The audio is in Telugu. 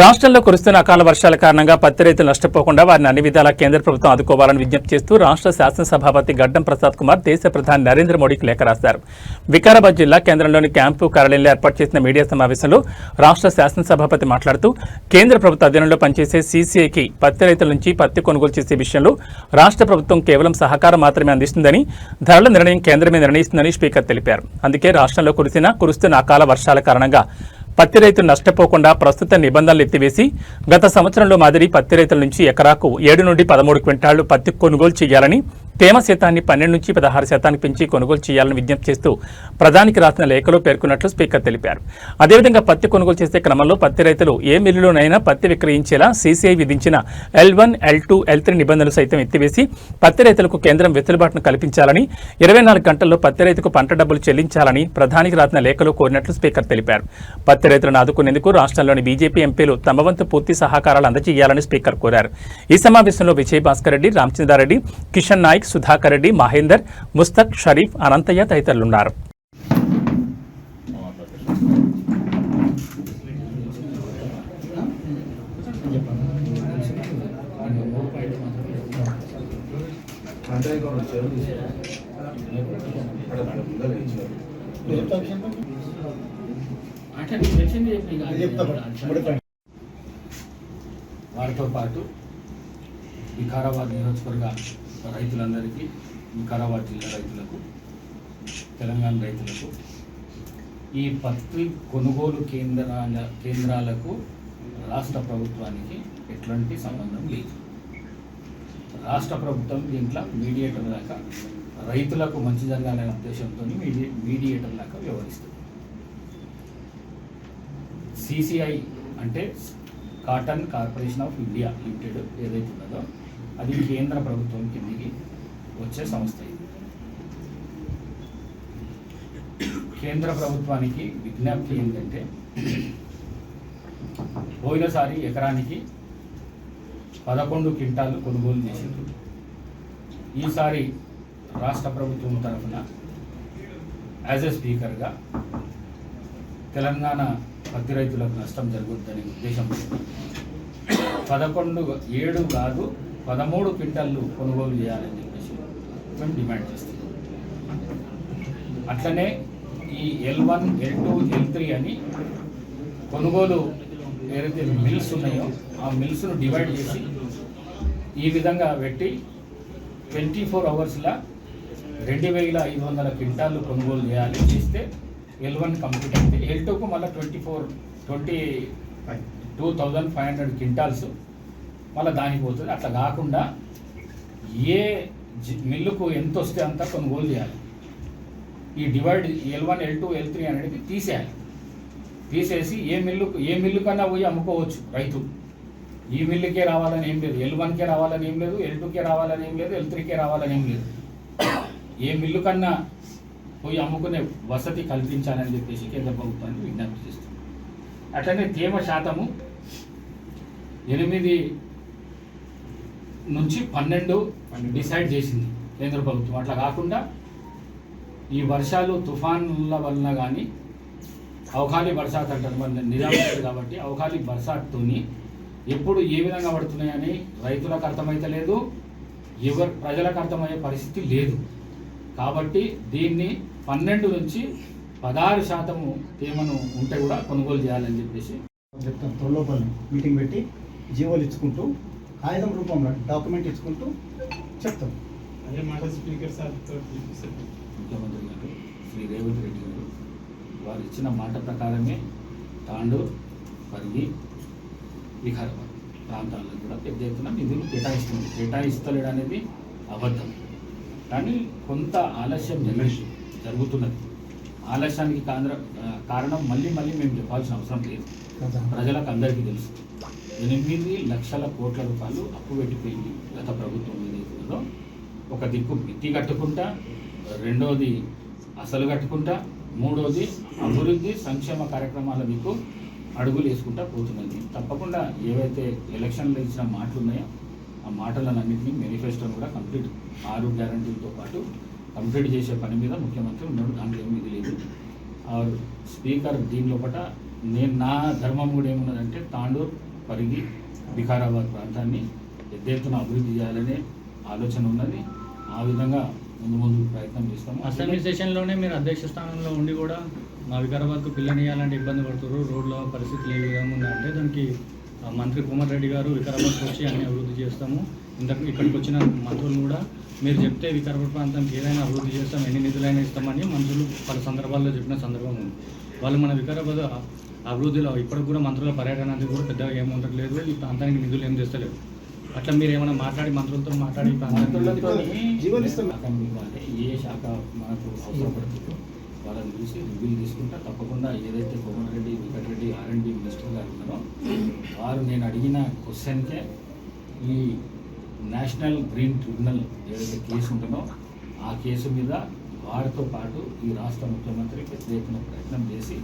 రాష్ట్రంలో కురుస్తున్న అకాల వర్షాల కారణంగా పత్తి రైతులు నష్టపోకుండా వారిని అన్ని విధాలా కేంద్ర ప్రభుత్వం ఆదుకోవాలని విజ్ఞప్తి చేస్తూ రాష్ట్ర శాసనసభాపతి గడ్డం ప్రసాద్ కుమార్ దేశ ప్రధాని నరేంద్ర మోడీకి లేఖ రాశారు. వికారాబాద్ జిల్లా కేంద్రంలోని క్యాంపు కార్యాలయంలో ఏర్పాటు చేసిన మీడియా సమావేశంలో రాష్ట్ర శాసనసభాపతి మాట్లాడుతూ కేంద్ర ప్రభుత్వ అధీనంలో పనిచేసే సీసీఐకి పత్తి రైతుల నుంచి పత్తి కొనుగోలు చేసే విషయంలో రాష్ట్ర ప్రభుత్వం కేవలం సహకారం మాత్రమే అందిస్తుందని ధరల నిర్ణయం కేంద్రమే నిర్ణయిస్తుందని స్పీకర్ తెలిపారు. అందుకే రాష్ట్రంలో కురిసిన కురుస్తున్న అకాల వర్షాల కారణంగా పత్తి రైతులు నష్టపోకుండా ప్రస్తుత నిబంధనలు ఎత్తివేసి గత సంవత్సరంలో మాదిరి పత్తి రైతుల నుంచి ఎకరాకు ఏడు నుండి పదమూడు క్వింటాళ్ళు పత్తి కొనుగోలు చేయాలని తేమ శాతాన్ని పన్నెండు నుంచి పదహారు శాతానికి పెంచి కొనుగోలు చేయాలని విజ్ఞప్తి చేస్తూ ప్రధానికి రాసిన లేఖలో పేర్కొన్నట్లు స్పీకర్ తెలిపారు. అదేవిధంగా పత్తి కొనుగోలు చేసే క్రమంలో పత్తి రైతులు ఏ మిల్లులోనైనా పత్తి విక్రయించేలా సీసీఐ విధించిన L one L two L three నిబంధనలు సైతం ఎత్తివేసి పత్తి రైతులకు కేంద్రం వెసులుబాటును కల్పించాలని ఇరవై నాలుగు గంటల్లో పత్తి రైతుకు పంట డబ్బులు చెల్లించాలని ప్రధానికి రాసిన లేఖలో కోరినట్లు స్పీకర్ తెలిపారు. పత్తి రైతులను ఆదుకునేందుకు రాష్ట్రంలోని బీజేపీ ఎంపీలు తమ వంతు పూర్తి సహకారాలు అందజేయాలని స్పీకర్ కోరారు. ఈ సమావేశంలో విజయభాస్కర్ రెడ్డి రామచంద్రారెడ్డి కిషన్ నాయక్ వినాయక్ సుధాకర్ రెడ్డి మహేందర్ ముస్తక్ షరీఫ్ అనంతయ్య తదితరులున్నారు. వారితో పాటు వికారాబాద్ నియోజకవర్గ రైతులందరికీ వికారాబాద్ జిల్లా రైతులకు తెలంగాణ రైతులకు ఈ పత్తి కొనుగోలు కేంద్రాల కేంద్రాలకు రాష్ట్ర ప్రభుత్వానికి ఎట్లాంటి సంబంధం లేదు. రాష్ట్ర ప్రభుత్వం దీంట్లో మీడియేటర్ దాకా రైతులకు మంచి జరగాలనే ఉద్దేశంతో మీడియే మీడియేటర్ లాగా వ్యవహరిస్తుంది. సిసిఐ అంటే cotton corporation of India limited ఏదైతే అది కేంద్ర ప్రభుత్వం కిందికి వచ్చే సంస్థ ఇది. కేంద్ర ప్రభుత్వానికి విజ్ఞప్తి ఏంటంటే పోయినసారి ఎకరానికి పదకొండు క్వింటాలు కొనుగోలు చేసిండ్రు. ఈసారి రాష్ట్ర ప్రభుత్వం తరఫున యాజ్ ఎ స్పీకర్గా తెలంగాణ పత్తి రైతులకు నష్టం జరుగుతుందనే ఉద్దేశంతో పదకొండు ఏడు కాదు పదమూడు క్వింటల్లు కొనుగోలు చేయాలని చెప్పేసి మేము డిమాండ్ చేస్తున్నాం. అట్లనే ఈ L one L two L three అని కొనుగోలు ఏదైతే మిల్స్ ఉన్నాయో ఆ మిల్స్ను డివైడ్ చేసి ఈ విధంగా పెట్టి ట్వంటీ ఫోర్ అవర్స్లో రెండు వేల ఐదు వందల క్వింటాలు కొనుగోలు చేయాలి చేస్తే ఎల్ వన్ కంప్లీట్ అయితే ఎల్ టూకు మళ్ళీ twenty four twenty two thousand five hundred quintals మళ్ళీ దానికి పోతుంది. అట్లా కాకుండా ఏ మిల్లుకు ఎంత వస్తే అంత కొనుగోలు చేయాలి. ఈ divide L one L two L three అనేది తీసేయాలి. తీసేసి ఏ మిల్లుకు ఏ మిల్లు కన్నా పోయి అమ్ముకోవచ్చు రైతు. ఈ మిల్లుకే రావాలని ఏం లేదు. ఎల్ వన్కే రావాలని ఏం లేదు. ఎల్ టూకే రావాలని ఏం లేదు. ఎల్ త్రీకే రావాలని ఏం లేదు. ఏ మిల్లు కన్నా పోయి అమ్ముకునే వసతి కల్పించాలని చెప్పేసి కేంద్ర ప్రభుత్వానికి విజ్ఞప్తి చేస్తుంది. అట్లనే తేమ శాతము ఎనిమిది నుంచి పన్నెండు డిసైడ్ చేసింది కేంద్ర ప్రభుత్వం. అట్లా కాకుండా ఈ వర్షాలు తుఫాన్ల వలన కానీ అవకాలి బర్సాత్ అంటారు. మన నిజాం కాబట్టి అవకాలి బర్సాత్తోని ఎప్పుడు ఏ విధంగా పడుతున్నాయని రైతులకు అర్థమైతలేదు. ఎవరు ప్రజలకు అర్థమయ్యే పరిస్థితి లేదు. కాబట్టి దీన్ని పన్నెండు నుంచి పదహారు శాతము తేమను ఉంటే కూడా కొనుగోలు చేయాలని చెప్పేసి చెప్తాం త్వరలోపల మీటింగ్ పెట్టి జీవోలు ఇచ్చుకుంటూ కాగితం రూపంలో డాక్యుమెంట్ ఇచ్చుకుంటూ చెప్తాం. అదే మాట స్పీకర్ సార్ ముఖ్యమంత్రి గారు శ్రీ రేవంత్ రెడ్డి గారు వారు ఇచ్చిన మాట ప్రకారమే తాండూర్ పరిగి వికారాబాద్ ప్రాంతాల్లో కూడా పెద్ద ఎత్తున నిధులు కేటాయిస్తుంది కేటాయిస్తలేడు అనేది అబద్ధం. కానీ కొంత ఆలస్యం జరగదు జరుగుతున్నది. ఆలస్యానికి కాంద్ర కారణం మళ్ళీ మళ్ళీ మేము చెప్పాల్సిన అవసరం లేదు. ప్రజలకు అందరికీ తెలుసు. ఎనిమిది లక్షల కోట్ల రూపాయలు అప్పు పెట్టిపోయింది గత ప్రభుత్వం ఏదైతే ఒక దిక్కు మిత్తి కట్టుకుంటా రెండోది అసలు కట్టుకుంటా మూడోది అభివృద్ధి సంక్షేమ కార్యక్రమాల దిక్కు అడుగులు వేసుకుంటా పోతున్నది. తప్పకుండా ఏవైతే ఎలక్షన్లో ఇచ్చిన మాటలు ఉన్నాయో ఆ మాటలన్నింటినీ మేనిఫెస్టోను కూడా కంప్లీట్ ఆరు గ్యారంటీలతో పాటు కంప్లీట్ చేసే పని మీద ముఖ్యమంత్రి ఉన్నాడు. దాంట్లో ఏమీ ఇది లేదు. స్పీకర్ దీని లోపల నేను నా ధర్మం కూడా ఏమున్నదంటే తాండూర్ పరిగి వికారాబాద్ ప్రాంతాన్ని పెద్ద ఎత్తున అభివృద్ధి చేయాలనే ఆలోచన ఉన్నది. ఆ విధంగా ముందు ముందు ప్రయత్నం చేస్తాము. అసెంబ్లీ సెషన్లోనే మీరు అధ్యక్ష స్థానంలో ఉండి కూడా మా వికారాబాద్కు పిల్లనియాలంటే ఇబ్బంది పడుతున్నారు రోడ్ల పరిస్థితులు ఏ విధంగా ఉందంటే దానికి మంత్రి కుమార్ రెడ్డి గారు వికారాబాద్కి వచ్చి అన్ని అభివృద్ధి చేస్తాము. ఇంతకు ఇక్కడికి వచ్చిన మంత్రులు కూడా మీరు చెప్తే వికారాబాద్ ప్రాంతానికి ఏదైనా అభివృద్ధి చేస్తాం ఎన్ని నిధులైనా ఇస్తామని మంత్రులు పలు సందర్భాల్లో చెప్పిన సందర్భం ఉంది. వాళ్ళు మన వికారాబాద్ అభివృద్ధిలో ఇప్పటికి కూడా మంత్రుల పర్యటన అనేది కూడా పెద్దగా ఏమి ఉండట్లేదు. ఈ ప్రాంతానికి నిధులు ఏం తెస్తలేవు. అట్లా మీరు ఏమైనా మాట్లాడి మంత్రులతో మాట్లాడి. ఏ శాఖ మనకు అవసరపడుతుందో వాళ్ళని చూసి రివ్యూలు తీసుకుంటా తప్పకుండా ఏదైతే కోమటిరెడ్డి వెంకటరెడ్డి ఆర్ఎండ్బి మినిస్టర్ గారు ఉన్నారో వారు నేను అడిగిన క్వశ్చన్కే ఈ నేషనల్ గ్రీన్ ట్రిబ్యునల్ ఏదైతే కేసు ఉంటుందో ఆ కేసు మీద వారితో పాటు ఈ రాష్ట్ర ముఖ్యమంత్రి ఎత్తున ప్రయత్నం చేసి